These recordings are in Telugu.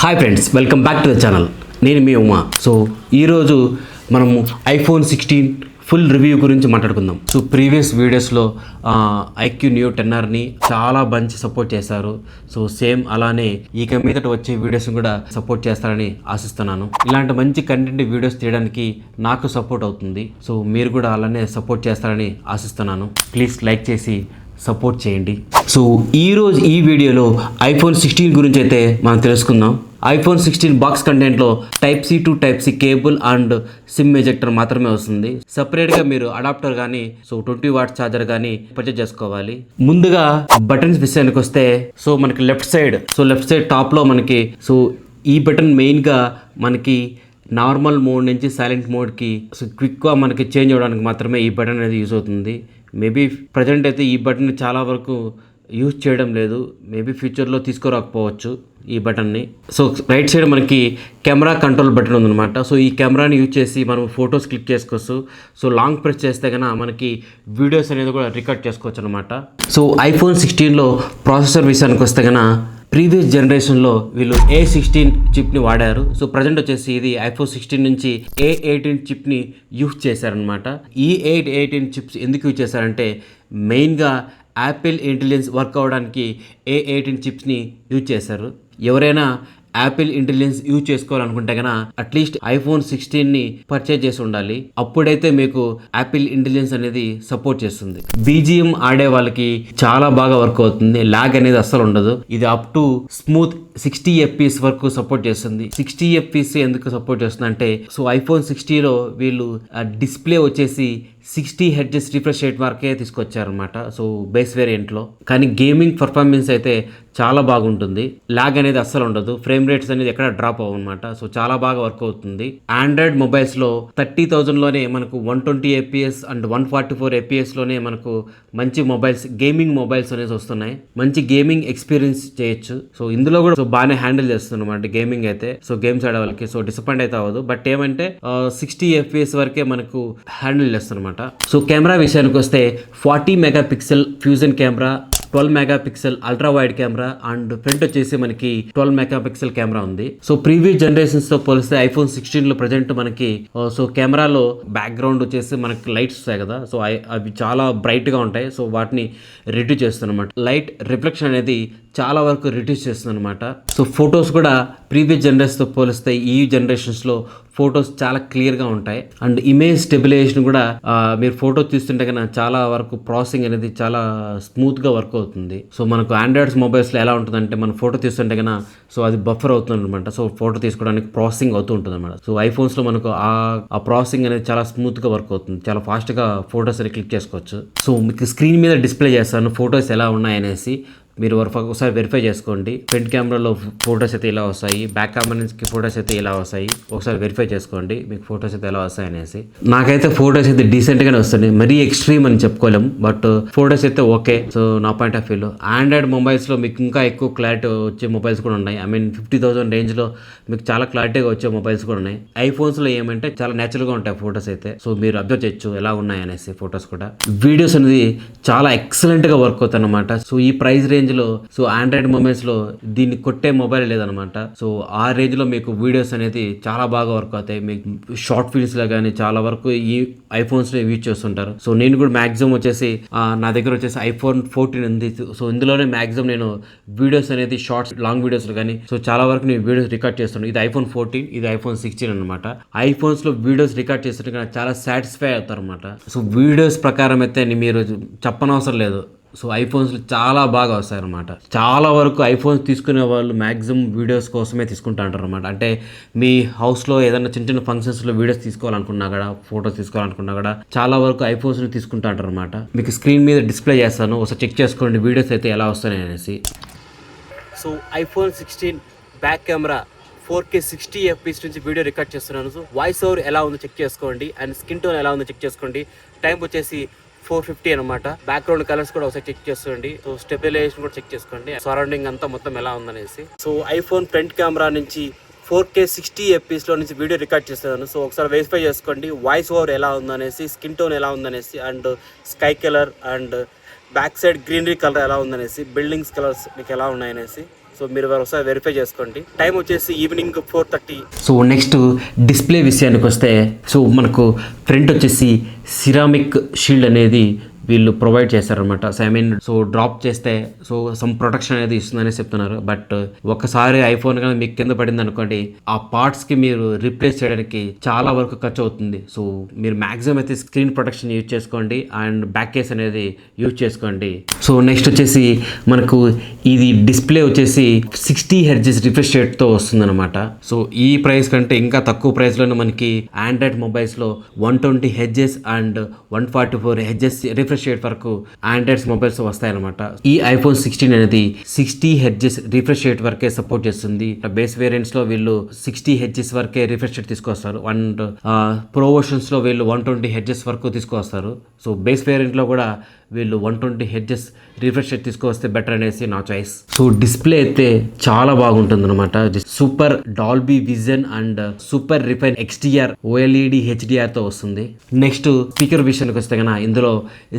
Hi friends welcome back to the channel నేను మీ ఉమా. సో ఈరోజు మనము ఐఫోన్ సిక్స్టీన్ ఫుల్ రివ్యూ గురించి మాట్లాడుకుందాం. సో ప్రీవియస్ వీడియోస్లో ఐక్యూ న్యూ టెన్నర్ని చాలా మంచి సపోర్ట్ చేశారు. సో సేమ్ అలానే ఇక మీదట వచ్చే వీడియోస్ కూడా సపోర్ట్ చేస్తారని ఆశిస్తున్నాను. ఇలాంటి మంచి కంటెంట్ వీడియోస్ తీయడానికి నాకు సపోర్ట్ అవుతుంది. సో మీరు కూడా అలానే సపోర్ట్ చేస్తారని ఆశిస్తున్నాను. ప్లీజ్ లైక్ చేసి సపోర్ట్ చేయండి. సో ఈరోజు ఈ వీడియోలో ఐఫోన్ సిక్స్టీన్ గురించి అయితే మనం తెలుసుకుందాం. IPhone sixteen box కంటెంట్లో type C to type C cable and SIM ejector మాత్రమే వస్తుంది. సపరేట్గా మీరు అడాప్టర్ కానీ సో ట్వంటీ వాట్ ఛార్జర్ కానీ పర్చేజ్ చేసుకోవాలి. ముందుగా బటన్స్ విషయానికి వస్తే సో మనకి left side so left side టాప్లో మనకి సో ఈ బటన్ మెయిన్గా మనకి నార్మల్ మోడ్ నుంచి సైలెంట్ మోడ్కి సో క్విక్గా మనకి చేంజ్ అవ్వడానికి మాత్రమే ఈ బటన్ అనేది యూజ్ అవుతుంది. మేబీ ప్రజెంట్ అయితే ఈ బటన్ చాలా వరకు యూజ్ చేయడం లేదు. మేబీ ఫ్యూచర్లో తీసుకురాకపోవచ్చు ఈ బటన్ని. సో రైట్ సైడ్ మనకి కెమెరా కంట్రోల్ బటన్ ఉందన్నమాట. సో ఈ కెమెరాని యూజ్ చేసి మనం ఫొటోస్ క్లిక్ చేసుకోవచ్చు. సో లాంగ్ ప్రెస్ చేస్తే కనుక మనకి వీడియోస్ అనేది కూడా రికార్డ్ చేసుకోవచ్చు అనమాట సో ఐఫోన్ సిక్స్టీన్లో ప్రాసెసర్ విషయానికి వస్తే కనుక ప్రీవియస్ జనరేషన్లో వీళ్ళు ఏ సిక్స్టీన్ చిప్ని వాడారు. సో ప్రజెంట్ వచ్చేసి ఇది ఐఫోన్ సిక్స్టీన్ నుంచి ఏ ఎయిటీన్ చిప్ని యూజ్ చేశారనమాట ఈ ఎయిట్ ఎయిటీన్ చిప్స్ ఎందుకు యూజ్ చేశారంటే మెయిన్గా యాపిల్ ఇంటెలిజెన్స్ వర్క్ అవ్వడానికి ఏ ఎయిటీన్ చిప్స్ని యూజ్ చేశారు. ఎవరైనా యాపిల్ ఇంటెలిజెన్స్ యూజ్ చేసుకోవాలనుకుంటే కనుక అట్లీస్ట్ ఐఫోన్ సిక్స్టీన్ని పర్చేజ్ చేసి ఉండాలి. అప్పుడైతే మీకు యాపిల్ ఇంటెలిజెన్స్ అనేది సపోర్ట్ చేస్తుంది. బీజిఎం ఆడే వాళ్ళకి చాలా బాగా వర్క్ అవుతుంది. ల్యాగ్ అనేది అస్సలు ఉండదు. ఇది up to smooth sixty FPS వరకు సపోర్ట్ చేస్తుంది. సిక్స్టీ ఎఫ్పిఎస్ ఎందుకు సపోర్ట్ చేస్తుంది అంటే సో ఐఫోన్ సిక్స్టీలో వీళ్ళు డిస్ప్లే వచ్చేసి సిక్స్టీ హెడ్జెస్ రిఫ్రెష్ రేట్ వరకే తీసుకొచ్చారనమాట సో బేస్ వేరియంట్లో కానీ గేమింగ్ పర్ఫార్మెన్స్ అయితే చాలా బాగుంటుంది. ల్యాగ్ అనేది అస్సలు ఉండదు. ఫ్రేమ్ రేట్స్ అనేది ఎక్కడ డ్రాప్ అవ్వనమాట సో చాలా బాగా వర్క్ అవుతుంది. ఆండ్రాయిడ్ మొబైల్స్లో థర్టీ థౌజండ్లోనే మనకు one twenty APS and one forty four ఏపీఎస్లోనే మనకు మంచి మొబైల్స్ గేమింగ్ మొబైల్స్ అనేది వస్తున్నాయి. మంచి గేమింగ్ ఎక్స్పీరియన్స్ చేయొచ్చు. సో ఇందులో కూడా బాగానే హ్యాండిల్ చేస్తుంది అనమాట గేమింగ్ అయితే. సో గేమ్స్ ఆడే వాళ్ళకి సో డిసప్పాయింట్ అయితే అవ్వదు. బట్ ఏమంటే సిక్స్టీ ఎఫ్పిఎస్ వరకే మనకు హ్యాండిల్ చేస్తుంది సో కెమెరా విషయానికి వస్తే forty megapixel fusion camera twelve megapixel ultra wide camera and front వచ్చేసి మనకి ట్వెల్వ్ మెగా పిక్సెల్ కెమెరా ఉంది. సో ప్రీవియస్ జనరేషన్స్తో పోలిస్తే ఐఫోన్ సిక్స్టీన్లో ప్రజెంట్ మనకి సో కెమెరాలో బ్యాక్గ్రౌండ్ వచ్చేసి మనకి లైట్స్ వస్తాయి కదా సో అవి- అవి చాలా బ్రైట్గా ఉంటాయి. సో వాటిని రిడ్యూస్ చేస్తుంది అనమాట లైట్ రిఫ్లెక్షన్ అనేది చాలా వరకు రిడ్యూస్ చేస్తుంది అనమాట సో ఫొటోస్ కూడా ప్రీవియస్ జనరేషన్తో పోలిస్తే ఈ జనరేషన్స్లో ఫొటోస్ చాలా క్లియర్గా ఉంటాయి. అండ్ ఇమేజ్ స్టెబిలైజేషన్ కూడా మీరు ఫోటో తీస్తుంటే కన్నా చాలా వరకు ప్రాసెసింగ్ అనేది చాలా స్మూత్గా వర్క్ అవుతుంది. సో మనకు ఆండ్రాయిడ్స్ మొబైల్స్లో ఎలా ఉంటుందంటే మనం ఫోటో తీస్తుంటే కన్నా సో అది బఫర్ అవుతుంది అనమాట సో ఫోటో తీసుకోవడానికి ప్రాసెసింగ్ అవుతూ ఉంటుంది అనమాట సో ఐఫోన్స్లో మనకు ఆ ప్రాసెసింగ్ అనేది చాలా స్మూత్గా వర్క్ అవుతుంది. చాలా ఫాస్ట్గా ఫొటోస్ అనేది క్లిక్ చేసుకోవచ్చు. సో మీకు స్క్రీన్ మీద డిస్ప్లే చేస్తాను ఫొటోస్ ఎలా ఉన్నాయనేసి. మీరు వరఫ- ఒకసారి వెరిఫై చేసుకోండి. ఫ్రంట్ కెమెరాలో ఫొటోస్ అయితే ఇలా వస్తాయి? బ్యాక్ కెమెరా నుంచి ఫొటోస్ అయితే ఇలా వస్తాయి? ఒకసారి వెరిఫై చేసుకోండి. మీకు ఫొటోస్ అయితే ఎలా వస్తాయి అనేసి. నాకైతే ఫొటోస్ అయితే డీసెంట్గానే వస్తున్నాయి. మరీ ఎక్స్ట్రీమ్ అని చెప్పుకోలేం. బట్ ఫొటోస్ అయితే ఓకే సో నా పాయింట్ ఆఫ్ వ్యూలో ఆండ్రాయిడ్ మొబైల్స్లో మీకు ఇంకా ఎక్కువ క్లారిటీ వచ్చే మొబైల్స్ కూడా ఉన్నాయి. ఐ మీన్ ఫిఫ్టీ థౌసండ్ రేంజ్లో మీకు చాలా క్లారిటీగా వచ్చే మొబైల్స్ కూడా ఉన్నాయి. ఐఫోన్స్లో ఏమంటే చాలా నేచురల్గా ఉంటాయి ఫొటోస్ అయితే. సో మీరు అబ్జర్వ్ చేయొచ్చు ఎలా ఉన్నాయి అనేసి ఫొటోస్ కూడా. వీడియోస్ అనేది చాలా ఎక్సలెంట్గా వర్క్ అవుతుంది అనమాట సో ఈ ప్రైస్ రేంజ్ లో సో ఆండ్రాయిడ్ మొబైల్స్లో దీన్ని కొట్టే మొబైల్ లేదనమాట. సో ఆ రేంజ్లో మీకు వీడియోస్ అనేది చాలా బాగా వర్క్ అవుతాయి. మీకు షార్ట్ ఫిల్మ్స్లో కానీ చాలా వరకు ఈ ఐఫోన్స్లో యూజ్ చేస్తుంటారు. సో నేను కూడా మాక్సిమం వచ్చేసి నా దగ్గర వచ్చేసి ఐఫోన్ ఫోర్టీన్ ఉంది. సో ఇందులోనే మాక్సిమం నేను వీడియోస్ అనేది షార్ట్స్ లాంగ్ వీడియోస్ కానీ సో చాలా వరకు నేను వీడియోస్ రికార్డ్ చేస్తున్నాను ఇది ఐఫోన్ ఫోర్టీన్ ఇది ఐఫోన్ సిక్స్టీన్ అనమాట ఐఫోన్స్లో వీడియోస్ రికార్డ్ చేస్తుంటే చాలా సాటిస్ఫై అవుతారు అనమాట సో వీడియోస్ ప్రకారం అయితే మీరు చెప్పనవసరం లేదు. సో ఐఫోన్స్ చాలా బాగా వస్తాయి అనమాట చాలా వరకు ఐఫోన్స్ తీసుకునే వాళ్ళు మ్యాక్సిమం వీడియోస్ కోసమే తీసుకుంటా అంటారు అనమాట అంటే మీ హౌస్లో ఏదైనా చిన్న చిన్న ఫంక్షన్స్లో వీడియోస్ తీసుకోవాలనుకున్నా కూడా ఫోటోస్ తీసుకోవాలనుకున్నా కూడా చాలా వరకు ఐఫోన్స్ని తీసుకుంటా అంటారు అనమాట మీకు స్క్రీన్ మీద డిస్ప్లే చేస్తాను ఒకసారి చెక్ చేసుకోండి వీడియోస్ అయితే ఎలా వస్తాయి అనేసి. So iPhone sixteen back camera four K sixty FPS నుంచి వీడియో రికార్డ్ చేస్తున్నాను. సో వాయిస్ ఓవర్ ఎలా ఉందో చెక్ చేసుకోండి. అండ్ స్కిన్ టోన్ ఎలా ఉందో చెక్ చేసుకోండి. టైం వచ్చేసి ఫోర్ ఫిఫ్టీ అనమాట బ్యాక్గ్రౌండ్ కలర్స్ కూడా ఒకసారి చెక్ చేసుకోండి. సో స్టెబిలైజేషన్ కూడా చెక్ చేసుకోండి. సరౌండింగ్ అంతా మొత్తం ఎలా ఉందనేసి. సో ఐఫోన్ ఫ్రంట్ కెమెరా నుంచి ఫోర్ కే సిక్స్టీ ఎఫ్పీస్లో నుంచి వీడియో రికార్డ్ చేస్తాను సో ఒకసారి వెరిఫై చేసుకోండి. వాయిస్ ఓవర్ ఎలా ఉందనేసి స్కిన్ టోన్ ఎలా ఉందనేసి and sky colour and back side greenery colour ఎలా ఉందనేసి బిల్డింగ్స్ కలర్స్ మీకు ఎలా ఉన్నాయనేసి. సో మీరు ఒకసారి వెరిఫై చేసుకోండి. టైం వచ్చేసి evening four thirty so next display విషయానికి వస్తే సో మనకు ఫ్రంట్ వచ్చేసి సిరామిక్ షీల్డ్ అనేది వీళ్ళు ప్రొవైడ్ చేస్తారనమాట so I mean so drop చేస్తే సో సమ్ ప్రొటెక్షన్ అనేది ఇస్తుందని చెప్తున్నారు. బట్ ఒకసారి ఐఫోన్ కానీ మీకు కింద పడింది అనుకోండి ఆ పార్ట్స్కి మీరు రీప్లేస్ చేయడానికి చాలా వరకు ఖర్చు అవుతుంది. సో మీరు మ్యాక్సిమం అయితే స్క్రీన్ ప్రొటెక్షన్ యూజ్ చేసుకోండి అండ్ బ్యాక్ కేస్ అనేది యూజ్ చేసుకోండి. సో నెక్స్ట్ వచ్చేసి మనకు ఇది డిస్ప్లే వచ్చేసి సిక్స్టీ హెర్జెస్ రిఫ్రెష్ రేట్తో వస్తుందన్నమాట. సో ఈ ప్రైస్ కంటే ఇంకా తక్కువ ప్రైస్లోనే మనకి Android మొబైల్స్లో one twenty hertz and one forty four hertz refresh rate వరకు ఆండ్రాయిడ్స్ మొబైల్స్ వస్తాయన్నమాట. ఈ ఐఫోన్ సిక్స్టీన్ అనేది సిక్స్టీ హెడ్జెస్ రిఫ్రెష్ రేట్ వరకే సపోర్ట్ చేస్తుంది. బేస్ వేరియంట్స్లో వీళ్ళు సిక్స్టీ హెడ్జెస్ వరకే రిఫ్రెష్ రేట్ తీసుకొస్తారు. అండ్ ప్రో లో వీళ్ళు వన్ ట్వంటీ హెడ్జెస్ వరకు తీసుకొస్తారు. సో బేస్ వేరియంట్లో కూడా వీళ్ళు వన్ ట్వంటీ హెడ్జెస్ రిఫ్రెష్ తీసుకొస్తే బెటర్ అనేసి నా చాయిస్ సో డిస్ప్లే అయితే చాలా బాగుంటుంది అనమాట super Dolby vision and super Retina XDR OLED హెచ్డిఆర్తో వస్తుంది. నెక్స్ట్ స్పీకర్ విషయానికి వస్తే కనుక ఇందులో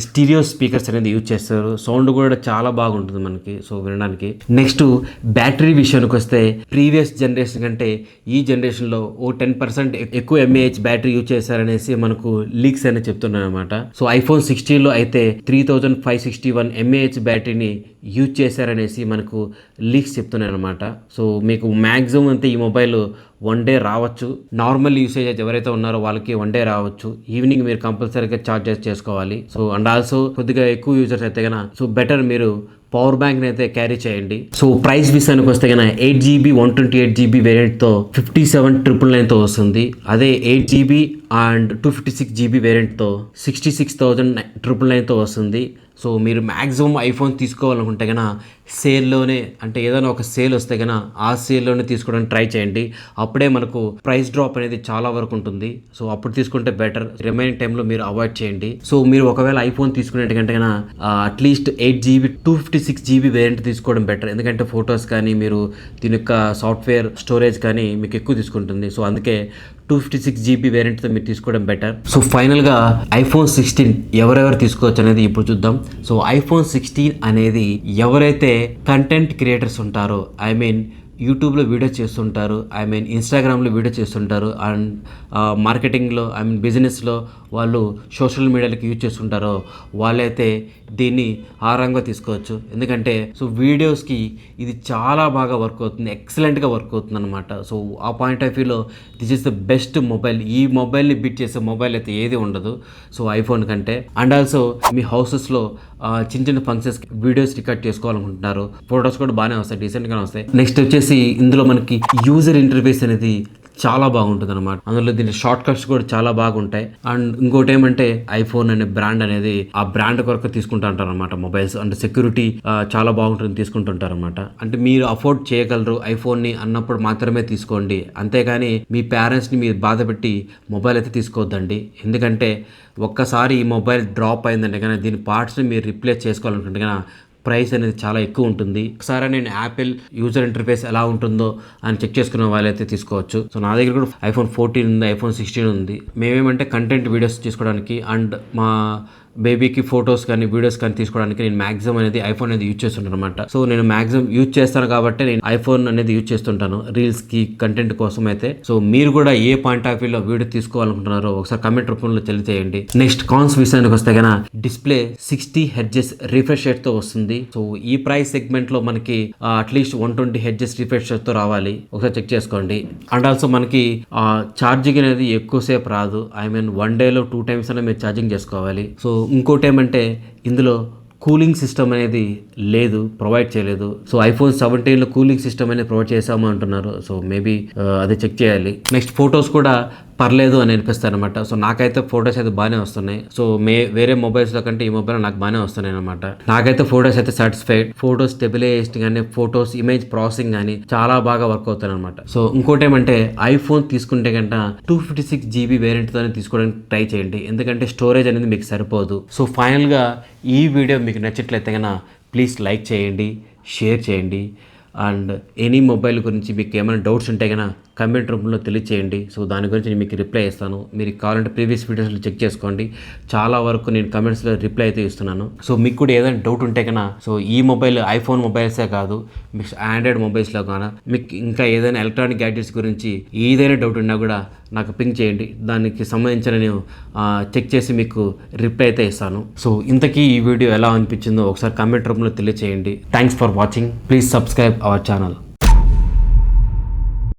స్టీరియో స్పీకర్స్ అనేది యూజ్ చేస్తారు. సౌండ్ కూడా చాలా బాగుంటుంది మనకి సో వినడానికి. నెక్స్ట్ బ్యాటరీ విషయానికి వస్తే ప్రీవియస్ జనరేషన్ కంటే ఈ జనరేషన్లో ఓ టెన్ పర్సెంట్ ఎక్కువ ఎంఏహెచ్ బ్యాటరీ యూజ్ చేశారనేసి మనకు లీక్స్ అనేది చెప్తున్నారు అనమాట సో ఐఫోన్ సిక్స్టీన్లో అయితే three thousand five sixty one mAh బ్యాటరీని యూజ్ చేశారనేసి మనకు లీక్స్ చెప్తున్నాయి అనమాట సో మీకు మ్యాక్సిమం అంతే ఈ మొబైల్ వన్ డే రావచ్చు. నార్మల్ యూసేజ్ ఎవరైతే ఉన్నారో వాళ్ళకి వన్ డే రావచ్చు. ఈవినింగ్ మీరు కంపల్సరీగా చార్జెస్ చేసుకోవాలి. సో అండ్ ఆల్సో కొద్దిగా ఎక్కువ యూజర్స్ అయితే కనుక సో బెటర్ మీరు పవర్ బ్యాంక్ అయితే క్యారీ చేయండి. సో ప్రైస్ విషయానికి వస్తే కనుక eight GB one twenty eight GB వేరియంట్తో fifty seven triple నైన్తో వస్తుంది. అదే eight GB and two fifty six GB వేరియంట్తో sixty six thousand triple నైన్తో వస్తుంది. సో మీరు మ్యాక్సిమం ఐఫోన్ తీసుకోవాలనుకుంటే కనుక సేల్లోనే అంటే ఏదైనా ఒక సేల్ వస్తే కనుక ఆ సేల్లోనే తీసుకోవడానికి ట్రై చేయండి. అప్పుడే మనకు ప్రైస్ డ్రాప్ అనేది చాలా వరకు ఉంటుంది. సో అప్పుడు తీసుకుంటే బెటర్ రిమైనింగ్ టైంలో మీరు అవాయిడ్ చేయండి. సో మీరు ఒకవేళ ఐఫోన్ తీసుకునేటికంటే కనుక at least eight GB two fifty six GB variant తీసుకోవడం బెటర్ ఎందుకంటే ఫొటోస్ కానీ మీరు దీని యొక్క సాఫ్ట్వేర్ స్టోరేజ్ కానీ మీకు ఎక్కువ తీసుకుంటుంది. సో అందుకే టూ ఫిఫ్టీ సిక్స్ జీబీ వేరియంట్తో మీరు తీసుకోవడం బెటర్ సో ఫైనల్గా ఐఫోన్ సిక్స్టీన్ ఎవరెవరు తీసుకోవచ్చు అనేది ఇప్పుడు చూద్దాం. సో ఐఫోన్ సిక్స్టీన్ అనేది ఎవరైతే కంటెంట్ క్రియేటర్స్ ఉంటారో ఐ మీన్ యూట్యూబ్లో వీడియో చేస్తుంటారు ఐ మీన్ ఇన్స్టాగ్రామ్లో వీడియో చేస్తుంటారు అండ్ మార్కెటింగ్లో ఐ మీన్ బిజినెస్లో వాళ్ళు సోషల్ మీడియాలకి యూజ్ చేస్తుంటారో వాళ్ళైతే దీన్ని ఆరంగా తీసుకోవచ్చు. ఎందుకంటే సో వీడియోస్కి ఇది చాలా బాగా వర్క్ అవుతుంది ఎక్సలెంట్గా వర్క్ అవుతుంది అనమాట సో ఆ పాయింట్ ఆఫ్ వ్యూలో this is the best mobile. ఈ మొబైల్ని బిట్ చేసే మొబైల్ అయితే ఏది ఉండదు. సో ఐఫోన్ కంటే అండ్ ఆల్సో మీ హౌసెస్లో చిన్న చిన్న ఫంక్షన్స్ వీడియోస్ రికార్డ్ చేసుకోవాలనుకుంటున్నారు. ఫొటోస్ కూడా బాగానే వస్తాయి డీసెంట్గానే వస్తాయి. నెక్స్ట్ వచ్చేసి ఇందులో మనకి యూజర్ ఇంటర్ఫేస్ అనేది చాలా బాగుంటుంది అనమాట అందులో దీని షార్ట్ కట్స్ కూడా చాలా బాగుంటాయి. అండ్ ఇంకోటి ఏమంటే ఐఫోన్ అనే బ్రాండ్ అనేది ఆ బ్రాండ్ కొరకు తీసుకుంటూ ఉంటారు అనమాట మొబైల్స్ అంటే సెక్యూరిటీ చాలా బాగుంటుంది తీసుకుంటుంటారు అనమాట అంటే మీరు అఫోర్డ్ చేయగలరు ఐఫోన్ని అన్నప్పుడు మాత్రమే తీసుకోండి. అంతేగాని మీ పేరెంట్స్ని మీరు బాధ పెట్టి మొబైల్ అయితే తీసుకోవద్దండి. ఎందుకంటే ఒక్కసారి ఈ మొబైల్ డ్రాప్ అయిందంటే కానీ దీని పార్ట్స్ని మీరు రిప్లేస్ చేసుకోవాలనుకుంటే కానీ ప్రైస్ అనేది చాలా ఎక్కువ ఉంటుంది. ఒకసారి నేను యాపిల్ యూజర్ ఇంటర్ఫేస్ ఎలా ఉంటుందో అని చెక్ చేసుకున్న వాళ్ళైతే తీసుకోవచ్చు. సో నా దగ్గర కూడా ఐఫోన్ ఫోర్టీన్ ఉంది ఐఫోన్ సిక్స్టీన్ ఉంది. మేమేమంటే కంటెంట్ వీడియోస్ తీసుకోవడానికి అండ్ మా బేబీకి ఫొటోస్ కానీ వీడియోస్ కానీ తీసుకోవడానికి నేను మాక్సిమం అనేది ఐఫోన్ అనేది యూజ్ చేస్తుంటాను అనమాట సో నేను మాక్సిమం యూజ్ చేస్తాను కాబట్టి నేను ఐఫోన్ అనేది యూజ్ చేస్తుంటాను రీల్స్కి కంటెంట్ కోసం అయితే. సో మీరు కూడా ఏ పాయింట్ ఆఫ్ వ్యూలో వీడియో తీసుకోవాలనుకుంటున్నారో ఒకసారి కమెంట్ రూపంలో తెలియజేయండి. నెక్స్ట్ కాన్స్ విషయానికి వస్తే కనుక డిస్ప్లే సిక్స్టీ హెడ్జెస్ రిఫ్రెష్ రేట్తో వస్తుంది. సో ఈ ప్రైస్ సెగ్మెంట్లో మనకి at least one twenty hertz refresh రేట్తో రావాలి. ఒకసారి చెక్ చేసుకోండి. అండ్ ఆల్సో మనకి ఛార్జింగ్ అనేది ఎక్కువసేపు రాదు. ఐ మీన్ వన్ డేలో టూ టైమ్స్ అయినా మీరు ఛార్జింగ్ చేసుకోవాలి. సో ఇంకోటి ఏమంటే ఇందులో కూలింగ్ సిస్టమ్ అనేది లేదు ప్రొవైడ్ చేయలేదు. సో ఐఫోన్ సెవెంటీన్లో కూలింగ్ సిస్టమ్ అనేది ప్రొవైడ్ చేసాము అంటున్నారు. సో మేబీ అది చెక్ చేయాలి. నెక్స్ట్ ఫొటోస్ కూడా పర్లేదు అని అనిపిస్తాయి అనమాట సో నాకైతే ఫొటోస్ అయితే బాగానే వస్తున్నాయి. సో మే వేరే మొబైల్స్లో కంటే ఈ మొబైల్ నాకు బాగానే వస్తున్నాయి అనమాట నాకైతే ఫొటోస్ అయితే సాటిస్ఫైడ్ ఫొటోస్ స్టెబిలైజేషన్ కానీ ఫొటోస్ ఇమేజ్ ప్రాసెసింగ్ కానీ చాలా బాగా వర్క్ అవుతాయి అనమాట సో ఇంకోటి ఏమంటే ఐఫోన్ తీసుకుంటే కంట టూ ఫిఫ్టీ సిక్స్ జీబీ వేరియంట్తోనే తీసుకోవడానికి ట్రై చేయండి. ఎందుకంటే స్టోరేజ్ అనేది మీకు సరిపోదు. సో ఫైనల్గా ఈ వీడియో మీకు నచ్చట్లయితే కనుక ప్లీజ్ లైక్ చేయండి షేర్ చేయండి. అండ్ ఎనీ మొబైల్ గురించి మీకు ఏమైనా డౌట్స్ ఉంటే కనుక కమెంట్ రూపంలో తెలియచేయండి. సో దాని గురించి నేను మీకు రిప్లై ఇస్తాను. మీరు కావాలంటే ప్రీవియస్ వీడియోస్లో చెక్ చేసుకోండి. చాలా వరకు నేను కమెంట్స్లో రిప్లై అయితే ఇస్తున్నాను. సో మీకు కూడా ఏదైనా డౌట్ ఉంటే కన్నా సో ఈ మొబైల్ ఐఫోన్ మొబైల్సే కాదు మీకు ఆండ్రాయిడ్ మొబైల్స్లో కానీ మీకు ఇంకా ఏదైనా ఎలక్ట్రానిక్ గ్యాడ్జెట్స్ గురించి ఏదైనా డౌట్ ఉన్నా కూడా నాకు పింక్ చేయండి. దానికి సంబంధించిన నేను చెక్ చేసి మీకు రిప్లై అయితే ఇస్తాను. సో ఇంతకీ ఈ వీడియో ఎలా అనిపించిందో ఒకసారి కమెంట్ రూపంలో తెలియచేయండి. Thanks for watching. Please subscribe our channel.